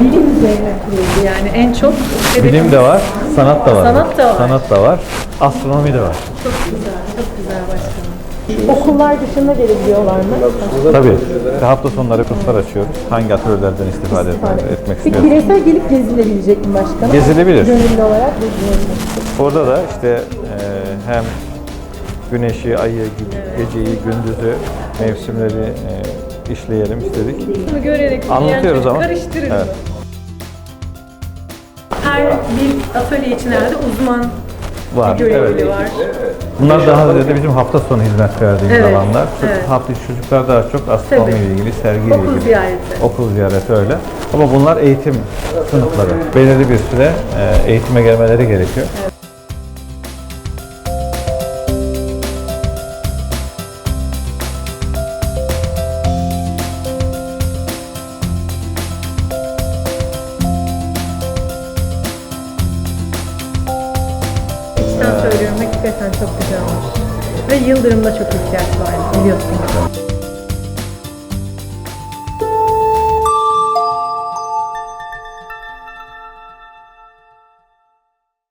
Bilim üzerine kuruldu yani en çok. Bilim de var, sanat da var. Sanat da var. Sanat da var, astronomi de var. Çok güzel, çok güzel başkanım. Okullar dışında gelebiliyorlar mı? Tabii. İşte hafta sonları kurslar açıyoruz. Hangi atölyelerden istifade etmek Peki istiyoruz? bireysel gelip gezilebilecek mi başkanım? Gezilebilir. Gönüllü olarak gezilebilir. Orada da işte e, hem güneşi, ayı, geceyi, gündüzü, mevsimleri e, işleyelim istedik. Bunu görerek Anlatıyoruz ama. karıştırırız. Evet. Her bir atölye için herhalde uzman Var, bir görevli evet. var. Bunlar daha ziyade bizim hafta sonu hizmet verdiğimiz Evet, alanlar. Evet. Hafta içi çocuklar daha çok astronomi Tabii. ile ilgili, sergiyle Okul ilgili. ziyareti. Okul ziyareti öyle. Ama bunlar eğitim sınıfları. Belirli bir süre e, eğitime gelmeleri gerekiyor. Söylüyorum hakikaten çok güzel olmuş. Ve Yıldırım'da çok ihtiyaç var biliyorsunuz.